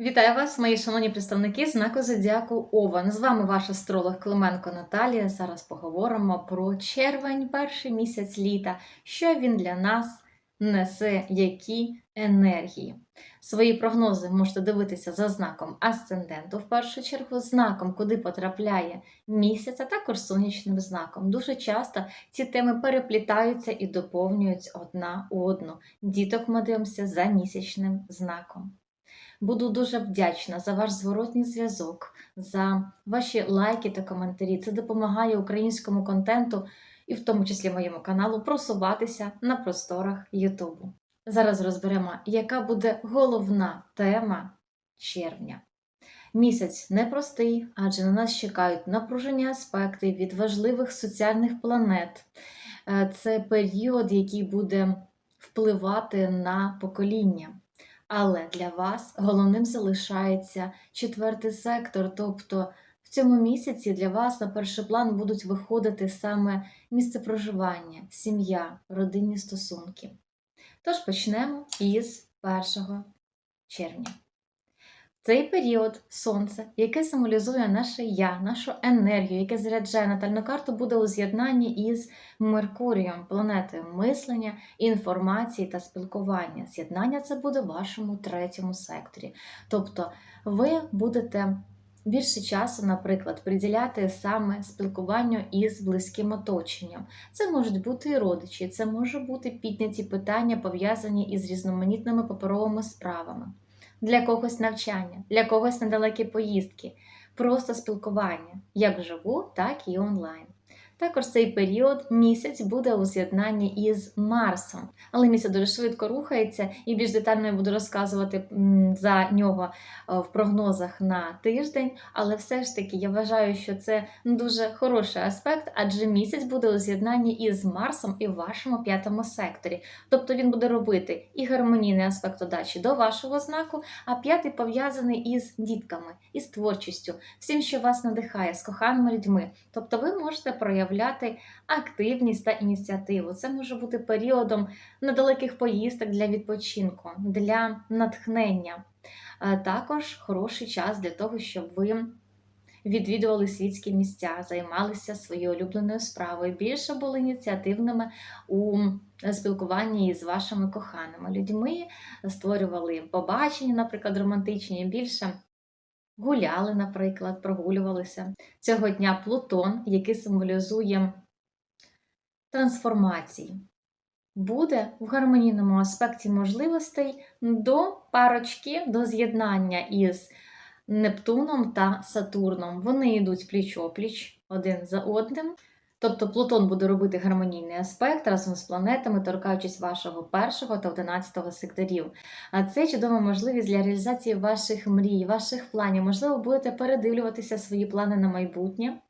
Вітаю вас, мої шановні представники знаку Зодіаку Овен. З вами ваш астролог Клименко Наталія. Зараз поговоримо про червень, перший місяць літа, що він для нас несе, які енергії. Свої прогнози можете дивитися за знаком асценденту, в першу чергу, знаком, куди потрапляє місяць, а також сонячним знаком. Дуже часто ці теми переплітаються і доповнюють одна одну. Діток ми дивимося за місячним знаком. Буду дуже вдячна за ваш зворотній зв'язок, за ваші лайки та коментарі. Це допомагає українському контенту, і в тому числі моєму каналу, просуватися на просторах Ютубу. Зараз розберемо, яка буде головна тема червня. Місяць непростий, адже на нас чекають напружені аспекти від важливих соціальних планет. Е, Це період, який буде впливати на покоління. Але для вас головним залишається четвертий сектор, тобто в цьому місяці для вас на перший план будуть виходити саме місце проживання, сім'я, родинні стосунки. Тож почнемо із 1 червня. Цей період сонце, яке символізує наше я, нашу енергію, яке заряджає натальну карту, буде у з'єднанні із Меркурієм, планетою мислення, інформації та спілкування. З'єднання це буде в вашому третьому секторі. Тобто ви будете більше часу, наприклад, приділяти саме спілкуванню із близьким оточенням. Це можуть бути і родичі, це може бути підняті питання, пов'язані із різноманітними паперовими справами. Для когось навчання, для когось недалекі поїздки, просто спілкування, як вживу, так і онлайн. Також цей період місяць буде у з'єднанні із Марсом, але місяць дуже швидко рухається і більш детально я буду розказувати за нього е, в прогнозах на тиждень. Але все ж таки я вважаю, що це дуже хороший аспект, адже місяць буде у з'єднанні із Марсом і в вашому п'ятому секторі. Тобто він буде робити і гармонійний аспект удачі до вашого знаку, а п'ятий пов'язаний із дітками, із творчістю, всім, що вас надихає, з коханими людьми. Тобто ви можете проявляти активність та ініціативу. Це може бути періодом недалеких поїздок для відпочинку, для натхнення. Е, Також хороший час для того, щоб ви відвідували світські місця, займалися своєю улюбленою справою, більше були ініціативними у спілкуванні з вашими коханими людьми, створювали побачення, наприклад, романтичні, більше гуляли, наприклад, прогулювалися. Цього дня Плутон, який символізує трансформації, буде в гармонійному аспекті можливостей до парочки, до з'єднання із Нептуном та Сатурном. Вони йдуть пліч-опліч один за одним. Тобто Плутон буде робити гармонійний аспект разом з планетами, торкаючись вашого першого та одинадцятого секторів. А це чудова можливість для реалізації ваших мрій, ваших планів. Можливо, будете передивлюватися свої плани на майбутнє.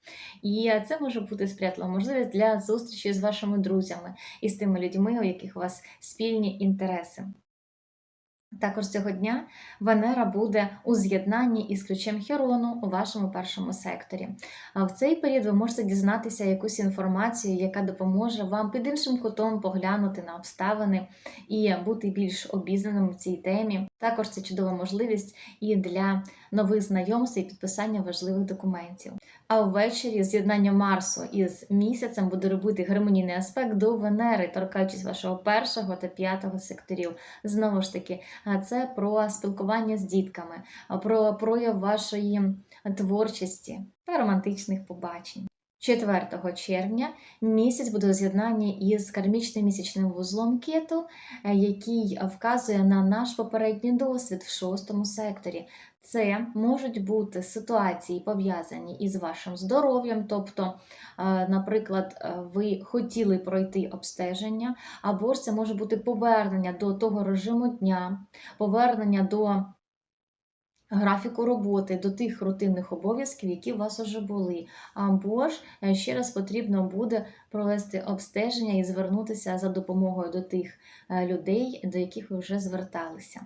І це може бути сприятлива можливість для зустрічі з вашими друзями і з тими людьми, у яких у вас спільні інтереси. Також цього дня Венера буде у з'єднанні із ключем Херону у вашому першому секторі. В цей період ви можете дізнатися якусь інформацію, яка допоможе вам під іншим кутом поглянути на обставини і бути більш обізнаним в цій темі. Також це чудова можливість і для нових знайомств і підписання важливих документів. А ввечері з'єднання Марсу із місяцем буде робити гармонійний аспект до Венери, торкаючись вашого першого та п'ятого секторів. Знову ж таки, це про спілкування з дітками, про прояв вашої творчості та романтичних побачень. 4 червня місяць буде у з'єднанні із кармічним місячним вузлом кету, який вказує на наш попередній досвід в шостому секторі. Це можуть бути ситуації пов'язані із вашим здоров'ям, тобто, е, наприклад, е, ви хотіли пройти обстеження, або ж це може бути повернення до того режиму дня, повернення до графіку роботи, до тих рутинних обов'язків, які у вас вже були. Або ж е, ще раз потрібно буде провести обстеження і звернутися за допомогою до тих е, людей, до яких ви вже зверталися.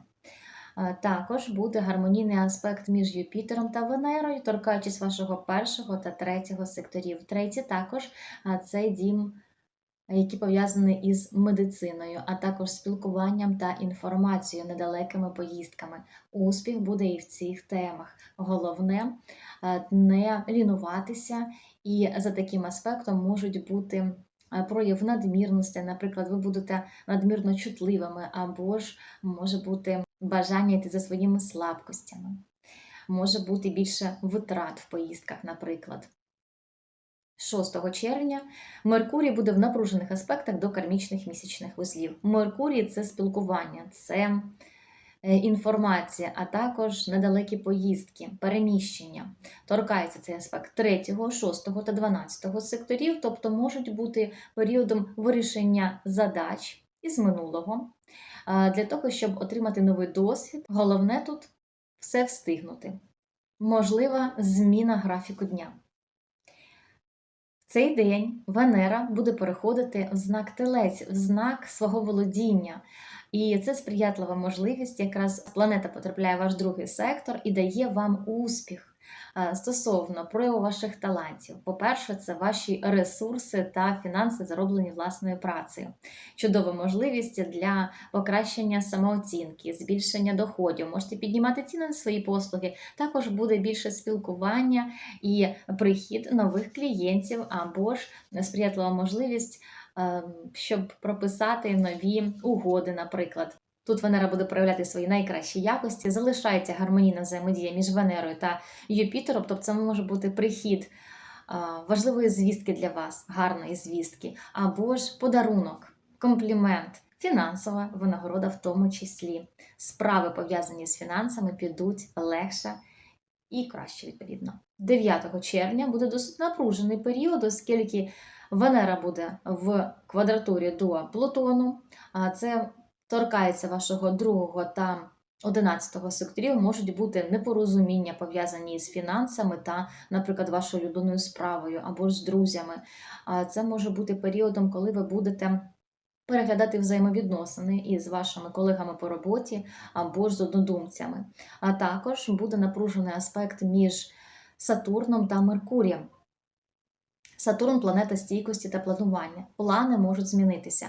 Е, Також буде гармонійний аспект між Юпітером та Венерою, торкаючись вашого першого та третього секторів. Третій також а, це дім які пов'язані із медициною, а також спілкуванням та інформацією, недалекими поїздками. Успіх буде і в цих темах. Головне е, не лінуватися, і за таким аспектом можуть бути е, прояв надмірності. Наприклад, ви будете надмірно чутливими, або ж може бути бажання йти за своїми слабкостями. Може бути більше витрат в поїздках, наприклад. 6 червня Меркурій буде в напружених аспектах до кармічних місячних вузлів. Меркурій це спілкування, це е, інформація, а також недалекі поїздки, переміщення. Торкається цей аспект 3, 6 та 12 секторів, тобто можуть бути періодом вирішення задач із минулого для того, щоб отримати новий досвід. Головне тут все встигнути. Можлива зміна графіку дня. Цей день Венера буде переходити в знак Телець, в знак свого володіння. І це сприятлива можливість, якраз планета потрапляє в ваш другий сектор і дає вам успіх стосовно прояву ваших талантів. По-перше, це ваші ресурси та фінанси, зароблені власною працею. Чудова можливість для покращення самооцінки, збільшення доходів. Можете піднімати ціни на свої послуги. Також буде більше спілкування і прихід нових клієнтів, або ж сприятлива можливість, ем, щоб прописати нові угоди, наприклад. Тут Венера буде проявляти свої найкращі якості, залишається гармонійна взаємодія між Венерою та Юпітером, тобто це може бути прихід важливої звістки для вас, гарної звістки, або ж подарунок, комплімент, фінансова винагорода в тому числі. Справи, пов'язані з фінансами, підуть легше і краще, відповідно. 9 червня буде досить напружений період, оскільки Венера буде в квадратурі до Плутону, це торкається вашого другого та 11 секторів, можуть бути непорозуміння пов'язані з фінансами та, наприклад, вашою улюбленою справою або з друзями. Це може бути періодом, коли ви будете переглядати взаємовідносини із вашими колегами по роботі або ж з однодумцями. А також буде напружений аспект між Сатурном та Меркурієм. Сатурн планета стійкості та планування. Плани можуть змінитися.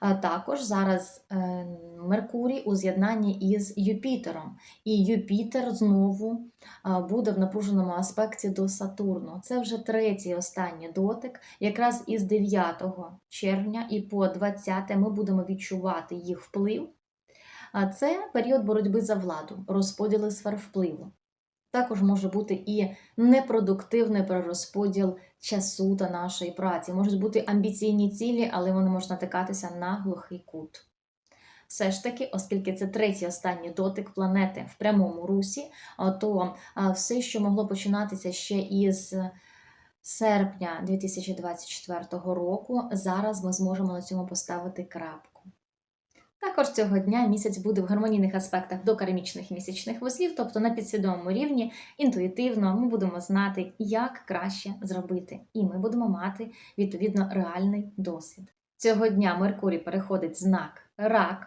Також зараз е, Меркурій у з'єднанні із Юпітером. І Юпітер знову буде в напруженому аспекті до Сатурну. Це вже третій останній дотик. Якраз із 9 червня і по 20 ми будемо відчувати їх вплив. А це період боротьби за владу, розподіли сфер впливу. Також може бути і непродуктивний перерозподіл часу та нашої праці. Можуть бути амбіційні цілі, але вони можуть натикатися на глухий кут. Все ж таки, оскільки це третій останній дотик планети в прямому русі, то все, що могло починатися ще із серпня 2024 року, зараз ми зможемо на цьому поставити крапку. Також цього дня місяць буде в гармонійних аспектах до кармічних місячних вузлів, тобто на підсвідомому рівні, інтуїтивно ми будемо знати, як краще зробити, і ми будемо мати відповідно реальний досвід. Цього дня Меркурій переходить знак рак,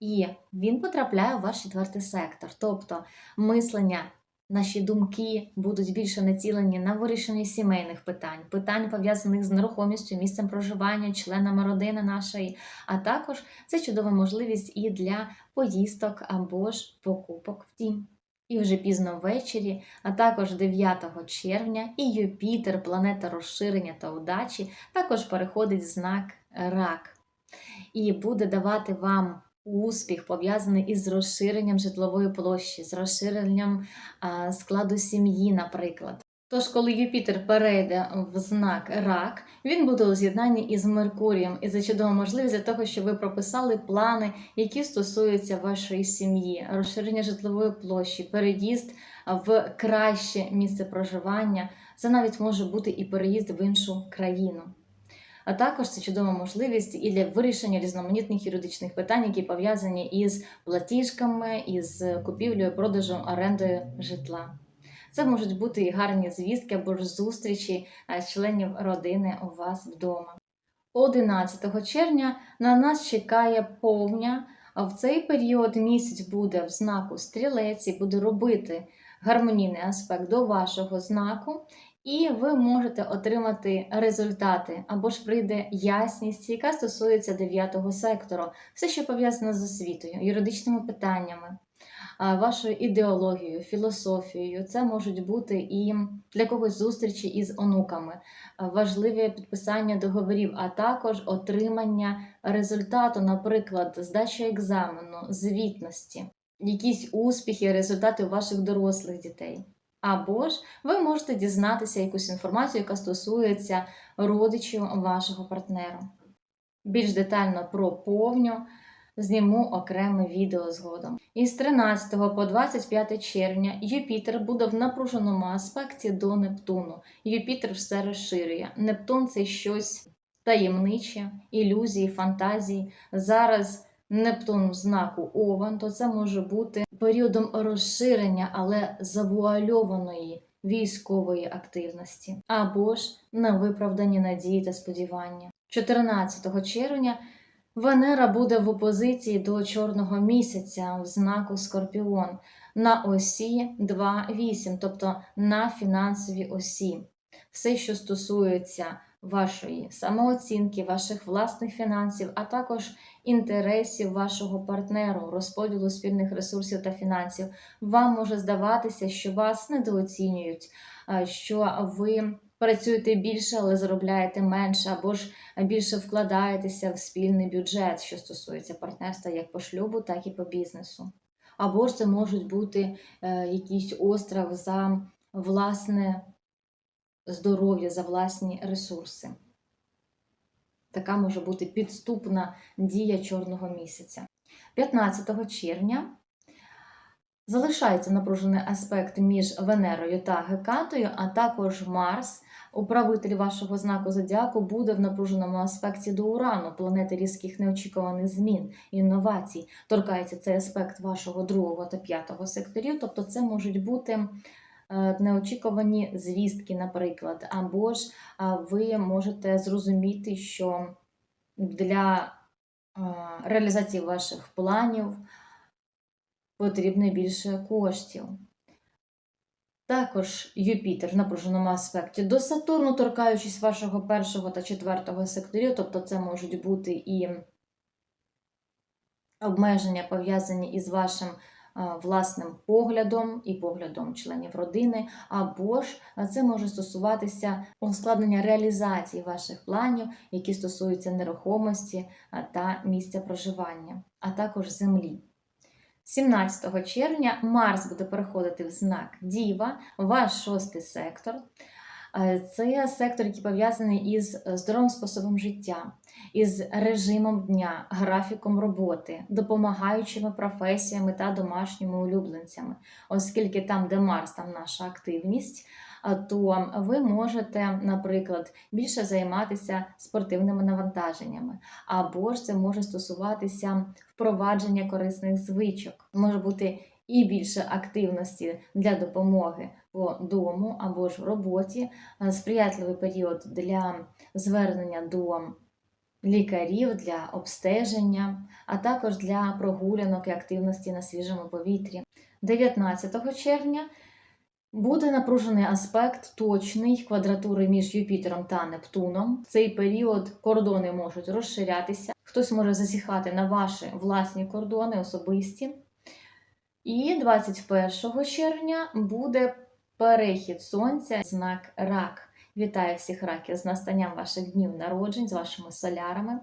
і він потрапляє в ваш четвертий сектор, тобто мислення Наші думки будуть більше націлені на вирішення сімейних питань, питань пов'язаних з нерухомістю, місцем проживання, членами родини нашої, а також це чудова можливість і для поїздок або ж покупок в дім. І вже пізно ввечері, а також 9 червня, і Юпітер, планета розширення та удачі, також переходить в знак рак і буде давати вам Успіх пов'язаний із розширенням житлової площі, з розширенням складу сім'ї, наприклад. Тож, коли Юпітер перейде в знак рак, він буде у з'єднанні із Меркурієм і це чудова можливість для того, щоб ви прописали плани, які стосуються вашої сім'ї, розширення житлової площі, переїзд в краще місце проживання. Це навіть може бути і переїзд в іншу країну. А також це чудова можливість і для вирішення різноманітних юридичних питань, які пов'язані із платіжками, із купівлею, продажем, орендою житла. Це можуть бути і гарні звістки або ж зустрічі членів родини у вас вдома. 11 червня на нас чекає повня, а в цей період місяць буде в знаку стрілець і буде робити гармонійний аспект до вашого знаку, І ви можете отримати результати або ж прийде ясність, яка стосується дев'ятого сектору, все, що пов'язано з освітою, юридичними питаннями, вашою ідеологією, філософією. Це можуть бути і для когось зустрічі із онуками, а, важливе підписання договорів, а також отримання результату, наприклад, здача екзамену, звітності, якісь успіхи, результати у ваших дорослих дітей. Або ж ви можете дізнатися якусь інформацію, яка стосується родичів вашого партнера. Більш детально про повню зніму окреме відео згодом. Із 13 по 25 червня Юпітер буде в напруженому аспекті до Нептуну. Юпітер все розширює. Нептун це щось таємниче, ілюзії, фантазії. Зараз Нептун в знаку Овен, то це може бути періодом розширення, але завуальованої військової активності, або ж на виправдані надії та сподівання. 14 червня Венера буде в опозиції до чорного місяця в знаку Скорпіон на осі 2-8, тобто на фінансовій осі. Все, що стосується вашої самооцінки, ваших власних фінансів, а також інтересів вашого партнеру, розподілу спільних ресурсів та фінансів, вам може здаватися, що вас недооцінюють, що ви працюєте більше, але заробляєте менше, або ж більше вкладаєтеся в спільний бюджет, що стосується партнерства як по шлюбу, так і по бізнесу. Або ж це можуть бути е, якийсь остров за власне здоров'я, за власні ресурси. Така може бути підступна дія чорного місяця. 15 червня залишається напружений аспект між Венерою та Гекатою, а також Марс, управитель вашого знаку зодіаку, буде в напруженому аспекті до Урану, планети різких неочікуваних змін, інновацій. Торкається цей аспект вашого другого та п'ятого секторів, тобто це можуть бути неочікувані звістки, наприклад, або ж ви можете зрозуміти, що для реалізації ваших планів потрібно більше коштів. Також Юпітер в напруженому аспекті до Сатурну, торкаючись вашого першого та четвертого секторів, тобто це можуть бути і обмеження пов'язані із вашим власним поглядом і поглядом членів родини, або ж це може стосуватися ускладнення реалізації ваших планів, які стосуються нерухомості та місця проживання, а також землі. 17 червня Марс буде переходити в знак Діва, ваш шостий сектор. Е, Це сектор, який пов'язаний із здоровим способом життя, із режимом дня, графіком роботи, допомагаючими професіями та домашніми улюбленцями, оскільки там, де Марс, там наша активність, то ви можете, наприклад, більше займатися спортивними навантаженнями, або ж це може стосуватися впровадження корисних звичок, може бути і більше активності для допомоги по дому або ж роботі, сприятливий період для звернення до лікарів для обстеження, а також для прогулянок і активності на свіжому повітрі. 19 червня буде напружений аспект точний квадратури між Юпітером та Нептуном. В цей період кордони можуть розширятися, хтось може засіхати на ваші власні кордони особисті. І 21 червня буде перехід сонця, знак рак. Вітаю всіх раків з настанням ваших днів народжень, з вашими солярами.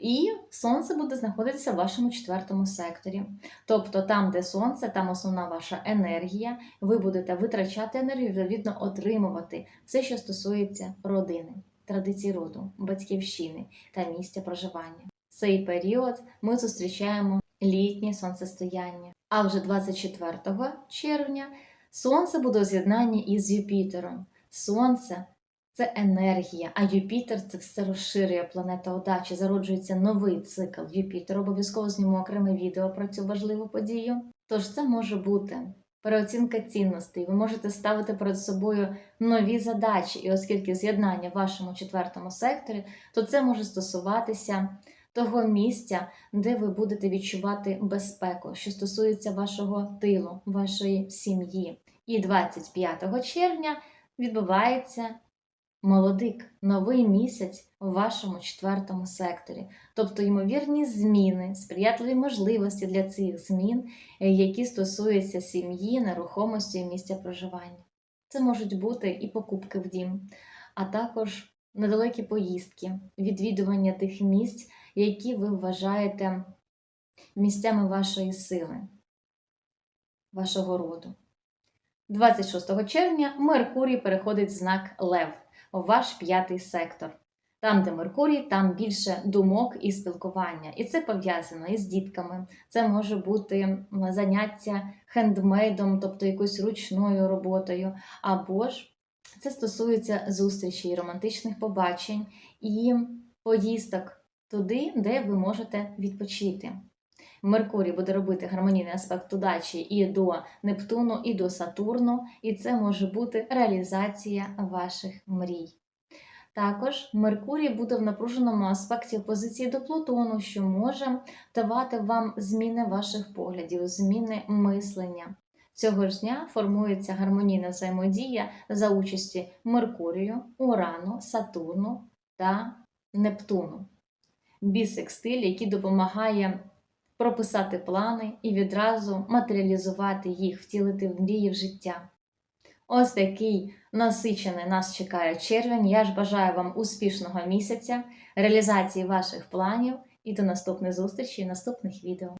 І сонце буде знаходитися в вашому четвертому секторі. Тобто там, де сонце, там основна ваша енергія. Ви будете витрачати енергію, відповідно, отримувати все, що стосується родини, традицій роду, батьківщини та місця проживання. В цей період ми зустрічаємо літнє сонцестояння. А вже 24 червня сонце буде у з'єднанні із Юпітером. Сонце це енергія, а Юпітер це все розширює планета удачі. Зароджується новий цикл Юпітер. Обов'язково зніму окреме відео про цю важливу подію. Тож це може бути переоцінка цінностей. Ви можете ставити перед собою нові задачі, і оскільки з'єднання в вашому четвертому секторі, то це може стосуватися того місця, де ви будете відчувати безпеку, що стосується вашого тилу, вашої сім'ї. І 25 червня відбувається молодик, новий місяць у вашому четвертому секторі. Тобто, ймовірні зміни, сприятливі можливості для цих змін, які стосуються сім'ї, нерухомості і місця проживання. Це можуть бути і покупки в дім, а також недалекі поїздки, відвідування тих місць, які ви вважаєте місцями вашої сили, вашого роду. 26 червня Меркурій переходить в знак Лев, ваш п'ятий сектор. Там, де Меркурій, там більше думок і спілкування. І це пов'язано із дітками. Це може бути заняття хендмейдом, тобто якоюсь ручною роботою, або ж це стосується зустрічей, романтичних побачень і поїздок туди, де ви можете відпочити. Меркурій буде робити гармонійний аспект удачі і до Нептуну, і до Сатурну, і це може бути реалізація ваших мрій. Також Меркурій буде в напруженому аспекті опозиції до Плутону, що може давати вам зміни ваших поглядів, зміни мислення. Цього ж дня формується гармонійна взаємодія за участі Меркурію, Урану, Сатурну та Нептуну. Бісекстиль, який допомагає прописати плани і відразу матеріалізувати їх, втілити в мрії в життя. Ось такий насичений нас чекає червень. Я ж бажаю вам успішного місяця, реалізації ваших планів і до наступних зустрічей, наступних відео.